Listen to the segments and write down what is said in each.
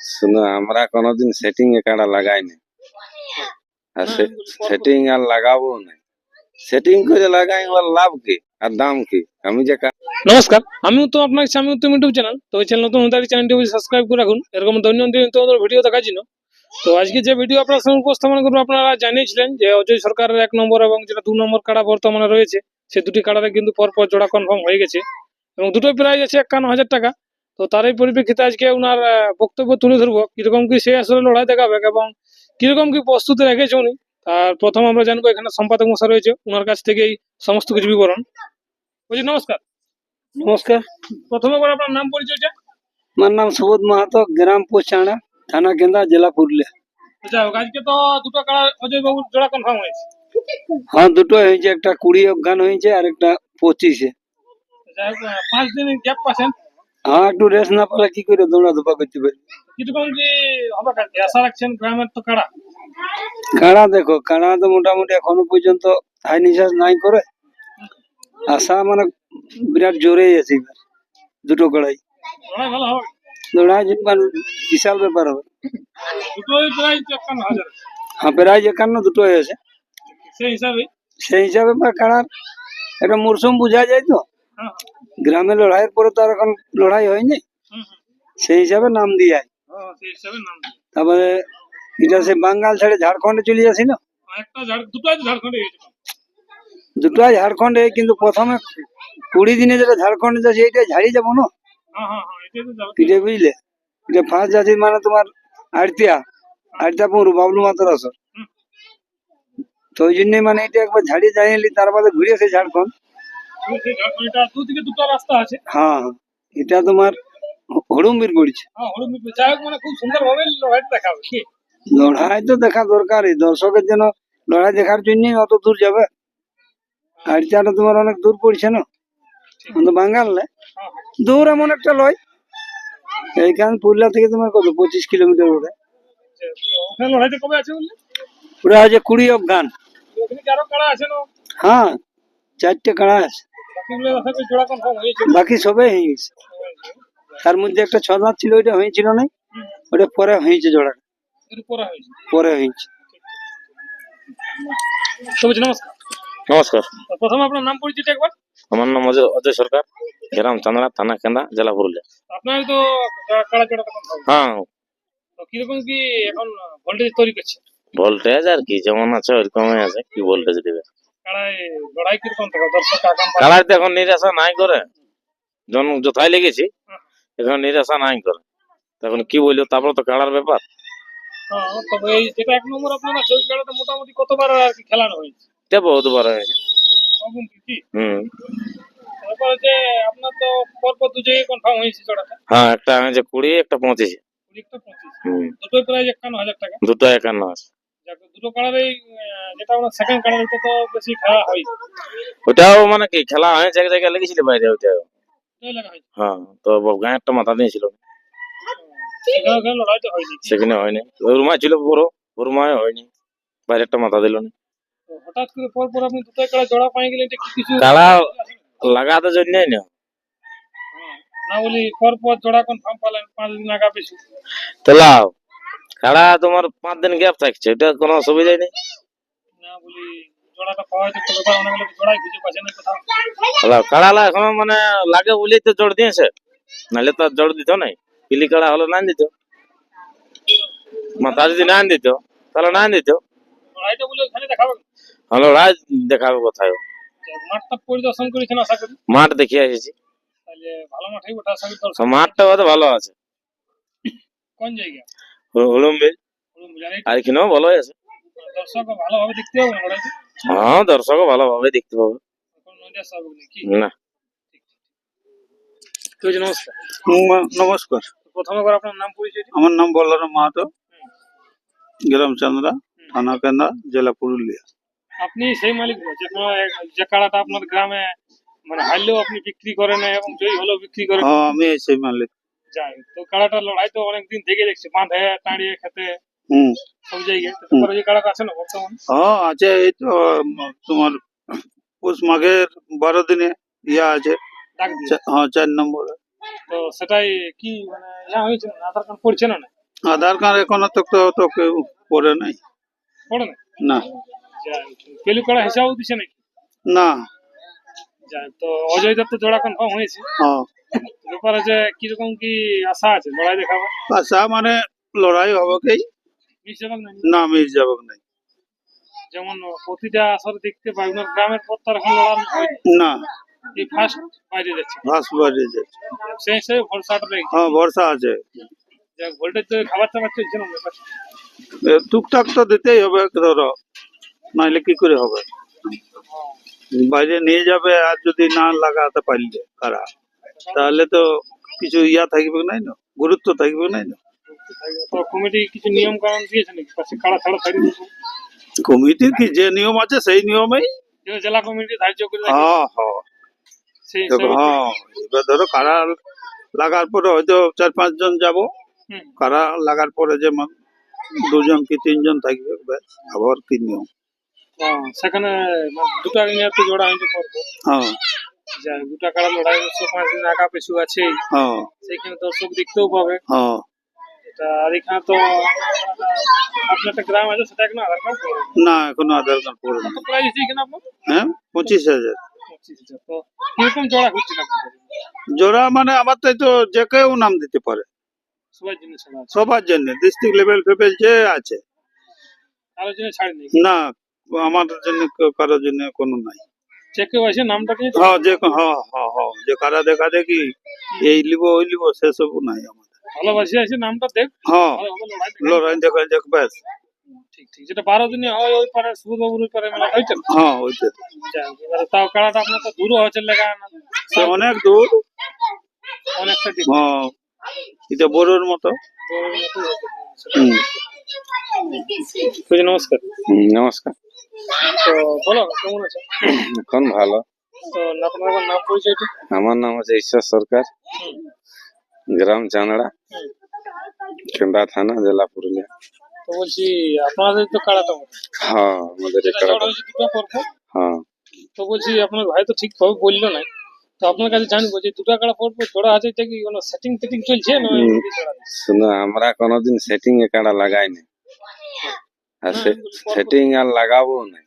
শুনো, আমরা কোনোদিন সেটিং এ কাড়া লাগাইনি। আর সেটিং আর লাগাবো না। সেটিং করে লাগাই ওর লাভ কি? আর দাম কি? আমি যে নমস্কার, আমি তো আপনার আমি উত্তম ইউটিউব চ্যানেল। তো এই চ্যানেল নতুন হতে চ্যানেলটি সাবস্ক্রাইব করে রাখুন। এরকম দৈনন্দিন তোমাদের ভিডিও দেখার জন্য। তো আজকে যে ভিডিও আপনার সঙ্গে উপস্থাপন করব, আপনারা জানিয়েছিলেন যে অজয় সরকারের এক নম্বর এবং যেটা দু নম্বর কাড়া বর্তমানে রয়েছে, সে দুটি কাড়ারে কিন্তু পরপর জোড়া কনফার্ম হয়ে গেছে। এবং দুটো প্রাইজ আছে একান্ন হাজার টাকা। তো তারই পরিপ্রেক্ষিতে আজকে ওনার বক্তব্য তুলে ধরবো। কীরকম কি সে আসলে লড়াই দেখাবে এবং কীরকম কি প্রস্তুতি রেখেছে উনি আর প্রথম আমরা জানব এখানে সম্পাদক মশা রয়েছে। ওনার কাছ থেকেই সমস্ত কিছু বিবরণ। বলছি নমস্কার। নমস্কার। প্রথমে আপনার নাম পরিচয়টা? আমার নাম সুবোধ মাহাতো গ্রাম পোচাড়া থানা গেন্দা জেলা পুরুলিয়া। যাই হোক আজকে তো দুটো অজয় বাবুর জোড়া কনফার্ম হয়েছে। হ্যাঁ দুটো হয়েছে একটা কুড়ি অজ্ঞান হয়েছে আর একটা পঁচিশে। যাই হোক পাঁচ দিন গ্যাপ পাচ্ছেন। হ্যাঁ একটু রেস্ট না পেলে কি করে দৌড়া ধোপা করতে পারি? কীরকম কি হবে আশা রাখছেন গ্রামের তো কাড়া কাড়া দেখো কাড়া তো মোটামুটি এখনও পর্যন্ত হাই নিঃশ্বাস নাই করে। আশা মানে বিরাট জোরেই আছে এবার দুটো কড়াই। দৌড়াই মানে বিশাল ব্যাপার হবে। দুটোই হ্যাঁ প্রায় একান্ন দুটো হয়েছে সেই হিসাবে? সেই হিসাবে বা কাড়ার একটা মরশুম বোঝা যায় তো। গ্রামে লড়াইয়ের পরে তো আর এখন লড়াই হয়নি। সেই হিসাবে নাম দিয়ে আয়। হিসাবে নাম তারপরে এটা সে বাঙ্গাল ছেড়ে ঝাড়খণ্ডে চলে যাচ্ছিল ঝাড় দুটোই ঝাড়খণ্ডে কিন্তু প্রথমে কুড়ি দিনে যেটা ঝাড়খণ্ডে যাচ্ছে এইটা ঝাড়িয়ে যাব না? হ্যাঁ হ্যাঁ হ্যাঁ পিঠে বুঝলে? এটা ফার্স্ট যাচ্ছে মানে তোমার আড়তিয়া আড়তিয়া পুরো বাবলু মাতার আসর। তো ওই জন্যই মানে এটা একবার ঝাড়িয়ে যাই নিলি তার বাদে ঘুরে আসে ঝাড়খণ্ড। সেই দুদিকে দুটো রাস্তা আছে। হ্যাঁ হ্যাঁ। এটা তোমার হড়ুম্বির পড়ছে হ্যাঁ মানে লড়াই তো দেখা দরকারই দর্শকের জন্য লড়াই দেখার জন্যই অত দূর যাবে। আর আড়তিয়াটা তোমার অনেক দূর পড়ছে না? বাঙ্গাল না? হ্যাঁ দূর এমন একটা লয়। এইখান পুরুলিয়া থেকে তোমার কত পঁচিশ কিলোমিটার লড়াইটা কবে আছে পুরা আছে কুড়ি অফ গান হ্যাঁ চারটে কাড়া আছে। বাকি সবাই হয়ে গেছে। তার মধ্যে একটা ছ দাঁত ছিল ওইটা হয়েছিল না? ওটা পরে হয়েছে জোড়া পরে হয়েছে। পরে হয়েছে। নমস্কার। নমস্কার। প্রথমে আপনার নাম পরিচিত একবার। আমার নাম অজয় সরকার। গ্রাম চান্দনা থানা কেন্দা জেলা পুরুলিয়া। আপনার তো কাড়া জোড়া হ্যাঁ। কীরকম কি এখন ভোল্টেজ তৈরি করছে? ভোল্টেজ আর কি যেমন আছে ওইরকমই আছে কি ভোল্টেজ দিবে? তো এখন নিরাশা নাই করে। জন যথাই লেগেছি এখন নিরাশা নাই করে। তখন কি বলল তারপর তো কালার ব্যাপার। হ্যাঁ, তবে এই যেটা এক নম্বর আপনার আছে কাড়াটা মোটামুটি কতবার আর কি খেলানো হয়েছে? এটা বহুত বড় হয়েছে। তখন কি কি? হম। তারপরে যে আপনার তো পরপর কনফার্ম হয়েছে জোড়াটা হ্যাঁ একটা হয়েছে কুড়ি একটা পঁচিশে। দুটোই প্রায় একান্ন হাজার টাকা। দুটো একান্ন আছে দুটো কালারেই যেটা আপনার সেকেন্ড কালার ওটা তো বেশি খেলা হয় ওটাও মানে কি খেলা হয়েছে এক জায়গায় লেগেছিল বাইরে হয়েছে হ্যাঁ তো গায়ে একটা মাথা দিয়েছিল সেখানে হয়নি। সেখানে ছিল পুরো ওরমায় হয়নি। বাইরে একটা মাথা দিল না। হঠাৎ করে পর পর আপনি দুটোই কালার জোড়া পাই গেলে এটা কিছু কালা লাগাতে জন্যই না। হ্যাঁ, না বলি পর পর জোড়া কনফার্ম পালেন পাঁচ দিন আগা পিছু। তো লাও। কাড়া তোমার পাঁচ দিন গ্যাপ থাকছে এটা কোনো অসুবিধাই নেই। এখনও মানে লাগে বলেই তো জোর দিয়েছে। নাহলে তো জোর দিত নাই। পিলি কাড়া হলে না দিত। মাথা যদি না দিত তাহলে না দিত। রাজ দেখাবে কোথায় করি? মাঠ দেখিয়ে এসেছি। মাঠটা ভালো আছে। কোন জায়গা? হুড়ুম্বিল আর এখানেও ভালোই আছে। দর্শক ভালোভাবে দেখতে হবে হ্যাঁ দর্শকও ভালোভাবে দেখতে পাবে। না। নমস্কার। নমস্কার। প্রথম আপনার নাম পরিচয় আমার নাম বলরাম মাহাতো। গ্রাম চান্দরা থানা কেন্দ্রা জেলা পুরুলিয়া। আপনি সেই মালিক যে কাড়াটা আপনার গ্রামে মানে হারলেও আপনি বিক্রি করেন এবং জয়ী হলেও বিক্রি করেন হ্যাঁ আমি সেই মালিক। যাই তো কাড়াটার লড়াই তো অনেকদিন থেকে দেখছি। বাঁধে টাঁড়িয়ে খেতে হুম। সব জায়গায় তারপরে যে কাড়াটা আছে না বর্তমানে? হ্যাঁ আছে এই তো তোমার পৌষ মাঘের বারো দিনে ইয়া আছে। হ্যাঁ চার নম্বরে। তো সেটাই কি মানে ইয়া হয়েছে না? আধার কার্ড পড়ছে না? না আধার কার্ড এখনও তো তো কেউ করে নাই। পড়ে না। না পেলু কাড়া হিসাবও দিছে নাকি? না। তো অজয় দত্ত জোড়া কনফার্ম হয়েছে। হ্যাঁ। ব্যাপারে যে কীরকম কি আশা আছে? লড়াই দেখাবো? আশা মানে লড়াই হবে কি? না না মিস নাই। যেমন প্রতিটা আসর দেখতে পাই ওনার গ্রামের পর তার এখন লড়ানো না। এই ফার্স্ট বাইরে যাচ্ছে। বাড়িয়ে যাচ্ছে। সেই হিসেবে ভরসাটা রেখে হ্যাঁ ভরসা আছে। যাক ভোল্টেজ তো খাবার টাবার চলছে না। টুকটাক তো দিতেই হবে ধরো। নাহলে কি করে হবে? বাইরে নিয়ে যাবে আর যদি না লাগাতে পারলে কারা? তাহলে তো কিছু ইয়া থাকবে নাই না? গুরুত্ব থাকবে নাই না? কমিটি কিছু নিয়ম কানুন দিয়েছে নাকি? পাশে কাড়া ছাড়া ছাড়ি কমিটির কি যে নিয়ম আছে সেই নিয়মেই? জেলা কমিটি ধার্য করে হ্যাঁ হ্যাঁ। হ্যাঁ এবার ধরো কারা লাগার পরে হয়তো চার পাঁচজন যাব। হুম। কারা লাগার পরে যেমন দুজন কি তিনজন থাকবে ব্যাস। আবার কি নিয়ম? হ্যাঁ, সেখানে দুটো জোড়া হয়েছে হ্যাঁ। যা দুটা কাড়া লড়াই হচ্ছে পাঁচ দিন আগা পিছু আছে। হ্যাঁ। সেইখানে দর্শক দেখতেও পাবে। হ্যাঁ। এটা আর এখানে তো আপনার একটা গ্রাম আছে সেটা এখন আধার কার্ড না এখনও আধার কার্ড পড়ে কত প্রাইস এখানে আপনার হ্যাঁ পঁচিশ হাজার। কীরকম জোড়া হচ্ছে জোড়া মানে আমার তাই তো যে কেউ নাম দিতে পারে। সবার জন্য সবার জন্য ডিস্ট্রিক্ট লেভেল ফেভেল যে আছে। কারোর জন্য ছাড় নেই না আমার জন্য কারোর জন্য কোনো নাই। যে কেউ আছে নামটা নিয়ে হ্যাঁ যে হ্যাঁ হ্যাঁ হ্যাঁ যে কারা দেখা দেখি এই লিব ওই লিব সেসব নাই আমাদের। ভালোবাসি আছে নামটা দেখ। হ্যাঁ লড়াই দেখা। যাক ব্যাস। ঠিক ঠিক যেটা বারো দিনে হয় ওই পারে সুবাবুর ওই পারে মেলা হইতে হ্যাঁ ওইটা তাও কাড়াটা আপনার তো দূরও হচ্ছে লেগা। সে অনেক দূর। অনেকটা হ্যাঁ এটা বড়োর মতো। মতো। নমস্কার। হুম, নমস্কার। তো বলো কেমন আছে? এখন ভালো। তো আপনার নাম পরিচয়টা আমার নাম হচ্ছে ঈশ্বর সরকার। গ্রাম চাঁদড়া কেন্দ্রা থানা জেলা পুরুলিয়া। তো বলছি আপনাদের তো কাড়া তো হ্যাঁ আমাদের হ্যাঁ। তো বলছি আপনার ভাই তো ঠিকভাবে বলল না তো আপনার কাছে জানব যে দুটো কাড়া পর্ব জোড়া আছে এটা কি কোনো সেটিং টেটিং চলছে না আছে? আমরা কোনোদিন সেটিং এ কাড়া লাগাইনি। আর সেটিং আর লাগাবো না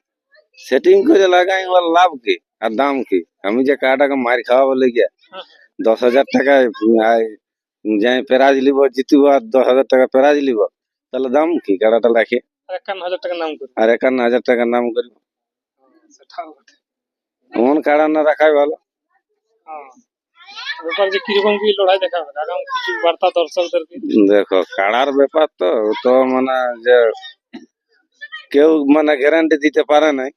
সেটিং করে লাগাই ওর লাভ কি আর দাম কি আমি যে কাড়াটাকে মার খাওয়া বলে গিয়া হ্যাঁ। দশ হাজার টাকায় যাই প্রাইজ লিব জিতব আর দশ হাজার টাকা প্রাইজ লিব তাহলে দাম কি কাড়াটা রাখে আর একান্ন হাজার টাকা নাম করে আর একান্ন হাজার টাকার নাম করব সেটাও বটে। এমন কাড়া না রাখাই ভালো হ্যাঁ। ব্যাপার যে কীরকম কি লড়াই দেখাবে আগাম কিছু বার্তা দর্শকদেরকে দেখো কাড়ার ব্যাপার তো ও তো মানে যে কেউ মানে গ্যারান্টি দিতে পারে নাই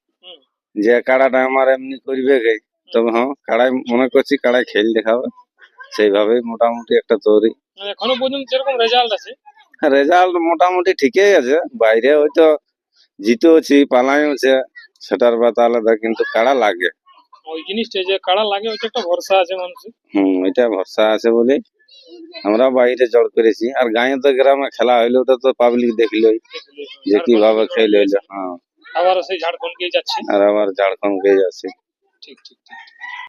যে কাড়াটা আমার এমনি করবে গে। তবে হ্যাঁ কাড়াই মনে করছি কাড়াই খেল দেখাবে। সেইভাবেই মোটামুটি একটা তৈরি। মানে এখনও পর্যন্ত যেরকম রেজাল্ট আছে? রেজাল্ট মোটামুটি ঠিকই আছে। বাইরে হয়তো জিতেওছি পালাইওছে সেটার কথা আলাদা কিন্তু কাড়া লাগে। ওই জিনিসটা যে কাড়া লাগে ওইটা একটা ভরসা আছে মানুষের। হম এটা ভরসা আছে বলে আমরা বাইরে জড় করেছি আর গাঁয়ে তো গ্রামে খেলা হইল ওটা তো পাবলিক দেখলোই যে কীভাবে খেল হইল হ্যাঁ। আবার সেই ঝাড়খন্ড যাচ্ছে আর আবার ঝাড়খন্ড গিয়ে যাচ্ছে। ঠিক ঠিক ঠিক।